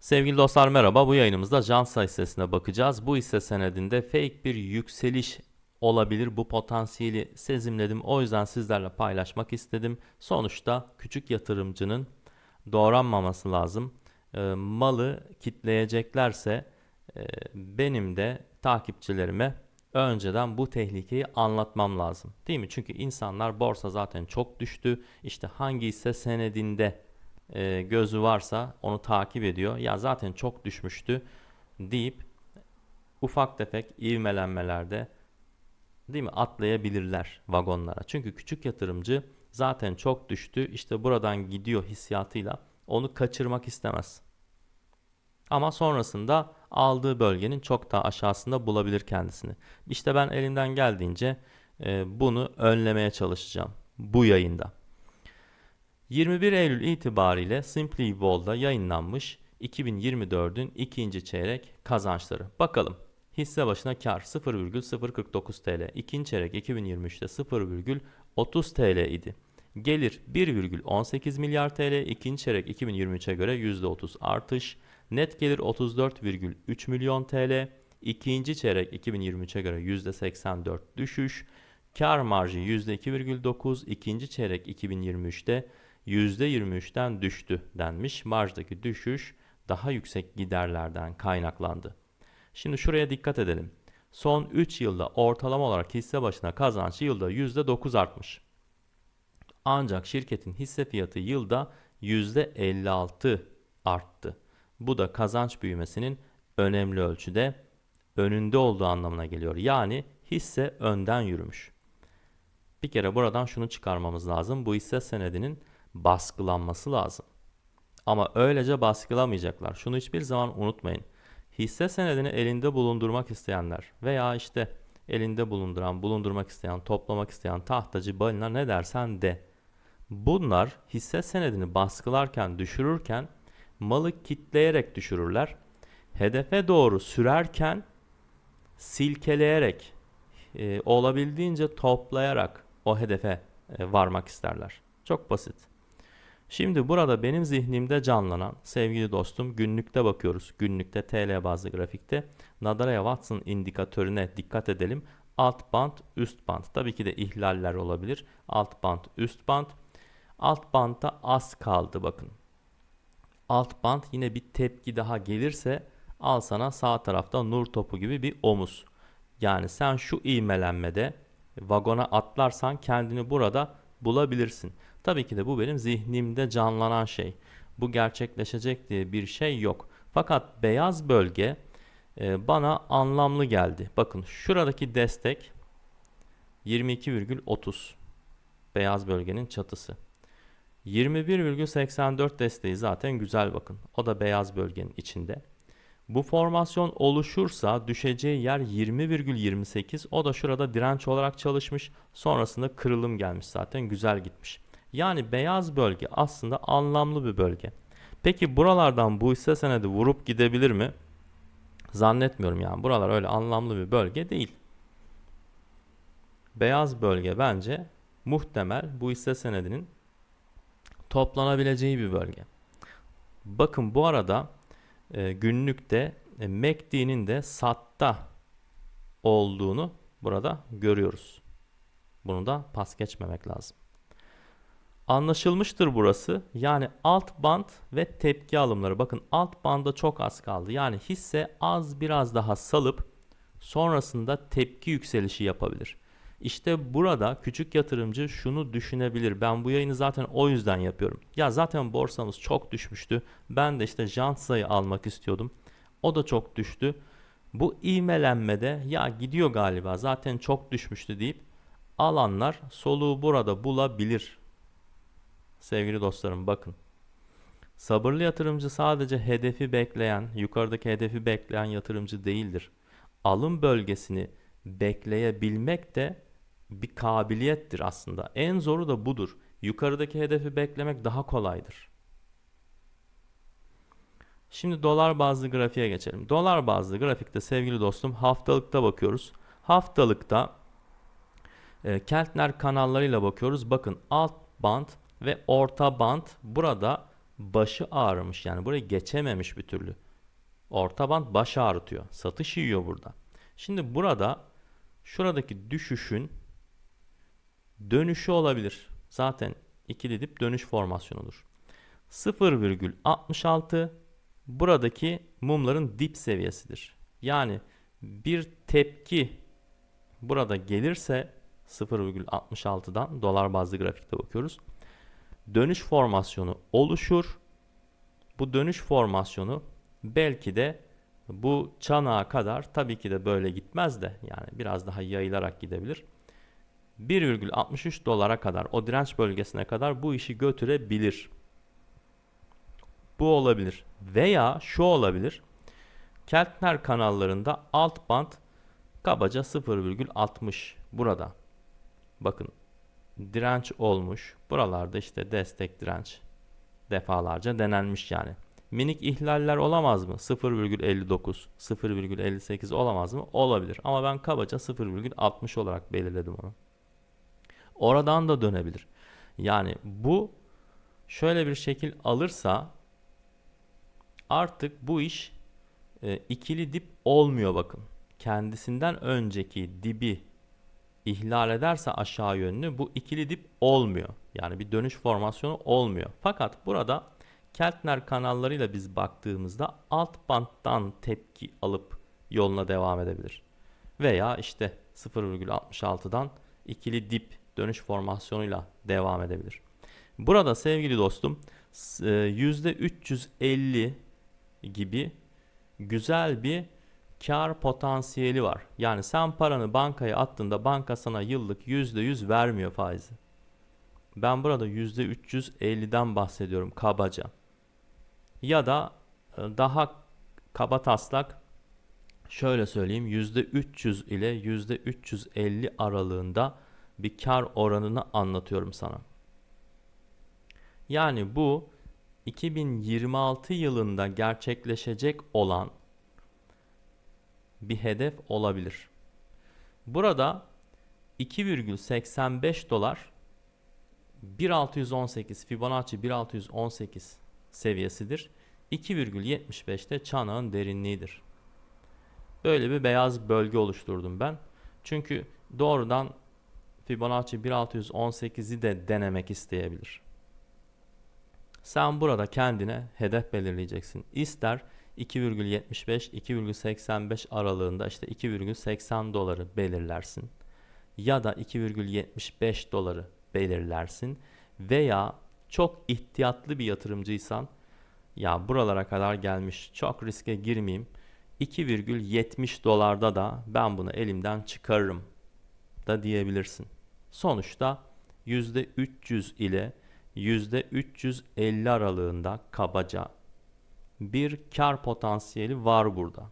Sevgili dostlar merhaba. Bu yayınımızda Jansa hissesine bakacağız. Bu hisse senedinde fake bir yükseliş olabilir. Bu potansiyeli sezimledim. O yüzden sizlerle paylaşmak istedim. Sonuçta küçük yatırımcının doğranmaması lazım. Ee, malı kitleyeceklerse e, benim de takipçilerime önceden bu tehlikeyi anlatmam lazım. Değil mi? Çünkü insanlar borsa zaten çok düştü. İşte hangi hisse senedinde e, gözü varsa onu takip ediyor. Ya zaten çok düşmüştü deyip ufak tefek ivmelenmelerde değil mi atlayabilirler vagonlara. Çünkü küçük yatırımcı zaten çok düştü. İşte buradan gidiyor hissiyatıyla onu kaçırmak istemez. Ama sonrasında aldığı bölgenin çok daha aşağısında bulabilir kendisini. İşte ben elimden geldiğince e, bunu önlemeye çalışacağım bu yayında. 21 Eylül itibariyle Simply Vol'da yayınlanmış 2024'ün ikinci çeyrek kazançları. Bakalım hisse başına kar 0,049 TL, ikinci çeyrek 2023'te 0,30 TL idi. Gelir 1,18 milyar TL, ikinci çeyrek 2023'e göre %30 artış. Net gelir 34,3 milyon TL, ikinci çeyrek 2023'e göre %84 düşüş. Kar marjı %2,9, ikinci çeyrek 2023'te %23'ten düştü denmiş. Marjdaki düşüş daha yüksek giderlerden kaynaklandı. Şimdi şuraya dikkat edelim. Son 3 yılda ortalama olarak hisse başına kazanç yılda %9 artmış. Ancak şirketin hisse fiyatı yılda %56 arttı. Bu da kazanç büyümesinin önemli ölçüde önünde olduğu anlamına geliyor. Yani hisse önden yürümüş. Bir kere buradan şunu çıkarmamız lazım. Bu hisse senedinin baskılanması lazım. Ama öylece baskılamayacaklar. Şunu hiçbir zaman unutmayın. Hisse senedini elinde bulundurmak isteyenler veya işte elinde bulunduran, bulundurmak isteyen, toplamak isteyen tahtacı, balina ne dersen de. Bunlar hisse senedini baskılarken, düşürürken malı kitleyerek düşürürler. Hedefe doğru sürerken silkeleyerek, e, olabildiğince toplayarak o hedefe e, varmak isterler. Çok basit. Şimdi burada benim zihnimde canlanan sevgili dostum günlükte bakıyoruz. Günlükte TL bazlı grafikte Nadaraya Watson indikatörüne dikkat edelim. Alt band, üst band. Tabii ki de ihlaller olabilir. Alt band, üst band. Alt bandta az kaldı bakın. Alt band yine bir tepki daha gelirse al sana sağ tarafta nur topu gibi bir omuz. Yani sen şu ivmelenmede vagona atlarsan kendini burada bulabilirsin. Tabii ki de bu benim zihnimde canlanan şey. Bu gerçekleşecek diye bir şey yok. Fakat beyaz bölge e, bana anlamlı geldi. Bakın şuradaki destek 22,30 beyaz bölgenin çatısı. 21,84 desteği zaten güzel bakın. O da beyaz bölgenin içinde. Bu formasyon oluşursa düşeceği yer 20,28. O da şurada direnç olarak çalışmış. Sonrasında kırılım gelmiş zaten güzel gitmiş. Yani beyaz bölge aslında anlamlı bir bölge. Peki buralardan bu hisse senedi vurup gidebilir mi? Zannetmiyorum yani. Buralar öyle anlamlı bir bölge değil. Beyaz bölge bence muhtemel bu hisse senedinin toplanabileceği bir bölge. Bakın bu arada e, günlükte e, MACD'nin de SAT'ta olduğunu burada görüyoruz. Bunu da pas geçmemek lazım. Anlaşılmıştır burası. Yani alt band ve tepki alımları. Bakın alt banda çok az kaldı. Yani hisse az biraz daha salıp sonrasında tepki yükselişi yapabilir. İşte burada küçük yatırımcı şunu düşünebilir. Ben bu yayını zaten o yüzden yapıyorum. Ya zaten borsamız çok düşmüştü. Ben de işte Jansa'yı almak istiyordum. O da çok düştü. Bu ivmelenmede ya gidiyor galiba zaten çok düşmüştü deyip alanlar soluğu burada bulabilir. Sevgili dostlarım bakın. Sabırlı yatırımcı sadece hedefi bekleyen, yukarıdaki hedefi bekleyen yatırımcı değildir. Alım bölgesini bekleyebilmek de bir kabiliyettir aslında. En zoru da budur. Yukarıdaki hedefi beklemek daha kolaydır. Şimdi dolar bazlı grafiğe geçelim. Dolar bazlı grafikte sevgili dostum haftalıkta bakıyoruz. Haftalıkta e, Keltner kanallarıyla bakıyoruz. Bakın alt band ve orta band burada başı ağrımış yani burayı geçememiş bir türlü. Orta band baş ağrıtıyor. Satış yiyor burada. Şimdi burada şuradaki düşüşün dönüşü olabilir. Zaten ikili dip dönüş formasyonudur. 0,66 buradaki mumların dip seviyesidir. Yani bir tepki burada gelirse 0,66'dan dolar bazlı grafikte bakıyoruz. Dönüş formasyonu oluşur. Bu dönüş formasyonu belki de bu çanağa kadar tabii ki de böyle gitmez de yani biraz daha yayılarak gidebilir. 1,63 dolara kadar o direnç bölgesine kadar bu işi götürebilir. Bu olabilir. Veya şu olabilir. Keltner kanallarında alt band kabaca 0,60 burada. Bakın direnç olmuş. Buralarda işte destek direnç defalarca denenmiş yani. Minik ihlaller olamaz mı? 0,59, 0,58 olamaz mı? Olabilir. Ama ben kabaca 0,60 olarak belirledim onu. Oradan da dönebilir. Yani bu şöyle bir şekil alırsa artık bu iş e, ikili dip olmuyor bakın. Kendisinden önceki dibi ihlal ederse aşağı yönlü bu ikili dip olmuyor. Yani bir dönüş formasyonu olmuyor. Fakat burada Keltner kanallarıyla biz baktığımızda alt banttan tepki alıp yoluna devam edebilir. Veya işte 0,66'dan ikili dip dönüş formasyonuyla devam edebilir. Burada sevgili dostum %350 e, gibi güzel bir kar potansiyeli var. Yani sen paranı bankaya attığında banka sana yıllık %100 vermiyor faizi. Ben burada %350'den bahsediyorum kabaca. Ya da e, daha kaba taslak şöyle söyleyeyim %300 ile %350 aralığında bir kar oranını anlatıyorum sana. Yani bu 2026 yılında gerçekleşecek olan bir hedef olabilir. Burada 2,85 dolar 1618 Fibonacci 1618 seviyesidir. 2,75 de çanağın derinliğidir. Böyle bir beyaz bölge oluşturdum ben. Çünkü doğrudan Fibonacci 1618'i de denemek isteyebilir. Sen burada kendine hedef belirleyeceksin. İster 2,75-2,85 aralığında işte 2,80 doları belirlersin. Ya da 2,75 doları belirlersin. Veya çok ihtiyatlı bir yatırımcıysan ya buralara kadar gelmiş çok riske girmeyeyim 2,70 dolarda da ben bunu elimden çıkarırım da diyebilirsin. Sonuçta %300 ile %350 aralığında kabaca bir kar potansiyeli var burada.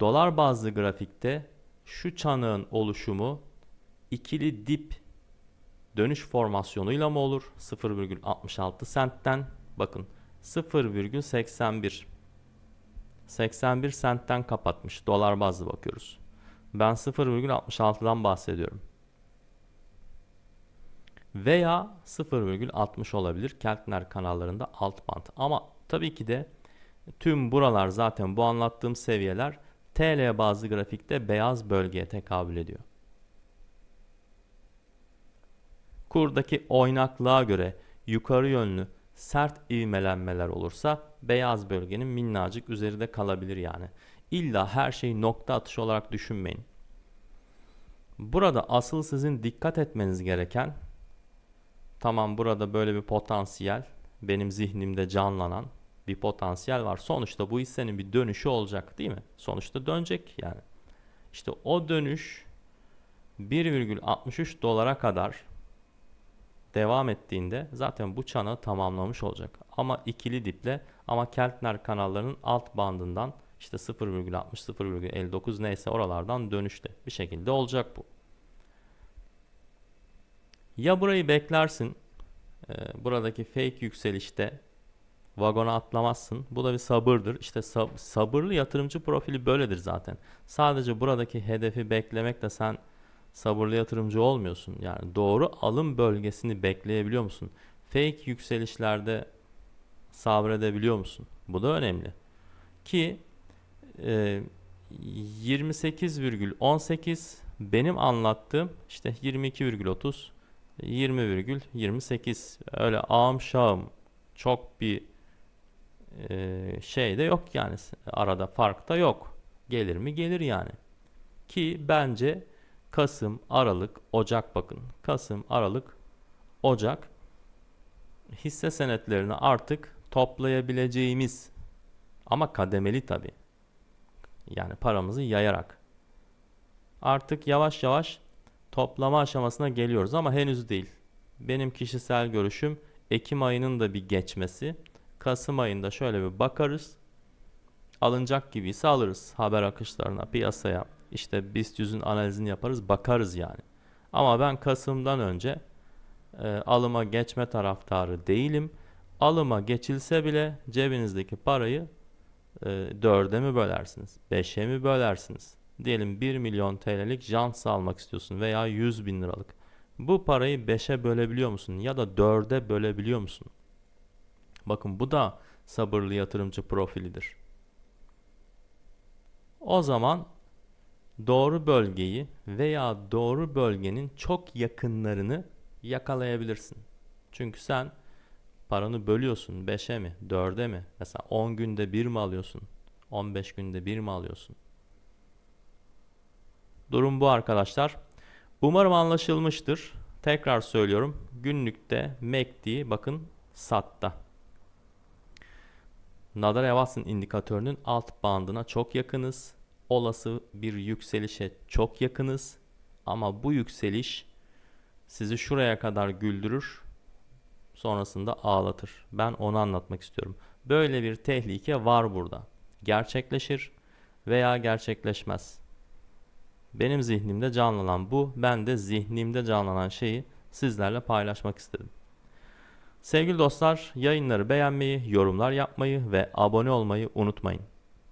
Dolar bazlı grafikte şu çanağın oluşumu ikili dip dönüş formasyonuyla mı olur? 0,66 sentten bakın 0,81 81 sentten kapatmış. Dolar bazlı bakıyoruz. Ben 0,66'dan bahsediyorum veya 0,60 olabilir Keltner kanallarında alt band. Ama tabii ki de tüm buralar zaten bu anlattığım seviyeler TL bazlı grafikte beyaz bölgeye tekabül ediyor. Kurdaki oynaklığa göre yukarı yönlü sert ivmelenmeler olursa beyaz bölgenin minnacık üzerinde kalabilir yani. İlla her şeyi nokta atışı olarak düşünmeyin. Burada asıl sizin dikkat etmeniz gereken Tamam burada böyle bir potansiyel benim zihnimde canlanan bir potansiyel var. Sonuçta bu hissenin bir dönüşü olacak değil mi? Sonuçta dönecek yani. İşte o dönüş 1,63 dolara kadar devam ettiğinde zaten bu çanağı tamamlamış olacak. Ama ikili diple ama Keltner kanallarının alt bandından işte 0,60 0,59 neyse oralardan dönüşte bir şekilde olacak bu. Ya burayı beklersin. E, buradaki fake yükselişte vagona atlamazsın. Bu da bir sabırdır. İşte sab- sabırlı yatırımcı profili böyledir zaten. Sadece buradaki hedefi beklemekle sen sabırlı yatırımcı olmuyorsun. Yani doğru alım bölgesini bekleyebiliyor musun? Fake yükselişlerde Sabredebiliyor musun? Bu da önemli. Ki e, 28,18 benim anlattığım işte 22,30 20,28 öyle ağım şağım çok bir e, şey de yok yani arada fark da yok. Gelir mi gelir yani. Ki bence Kasım, Aralık, Ocak bakın. Kasım, Aralık, Ocak hisse senetlerini artık toplayabileceğimiz ama kademeli tabi. Yani paramızı yayarak. Artık yavaş yavaş toplama aşamasına geliyoruz ama henüz değil. Benim kişisel görüşüm Ekim ayının da bir geçmesi. Kasım ayında şöyle bir bakarız. Alınacak gibiyse alırız haber akışlarına, piyasaya. İşte BIST 100'ün analizini yaparız, bakarız yani. Ama ben Kasım'dan önce e, alıma geçme taraftarı değilim. Alıma geçilse bile cebinizdeki parayı e, dörde mi bölersiniz? Beşe mi bölersiniz? Diyelim 1 milyon TL'lik jans almak istiyorsun veya 100 bin liralık. Bu parayı 5'e bölebiliyor musun ya da 4'e bölebiliyor musun? Bakın bu da sabırlı yatırımcı profilidir. O zaman doğru bölgeyi veya doğru bölgenin çok yakınlarını yakalayabilirsin. Çünkü sen paranı bölüyorsun 5'e mi 4'e mi? Mesela 10 günde bir mi alıyorsun? 15 günde bir mi alıyorsun? Durum bu arkadaşlar. Umarım anlaşılmıştır. Tekrar söylüyorum. Günlükte MACD bakın satta. Nadar indikatörünün alt bandına çok yakınız. Olası bir yükselişe çok yakınız. Ama bu yükseliş sizi şuraya kadar güldürür. Sonrasında ağlatır. Ben onu anlatmak istiyorum. Böyle bir tehlike var burada. Gerçekleşir veya gerçekleşmez. Benim zihnimde canlanan bu. Ben de zihnimde canlanan şeyi sizlerle paylaşmak istedim. Sevgili dostlar, yayınları beğenmeyi, yorumlar yapmayı ve abone olmayı unutmayın.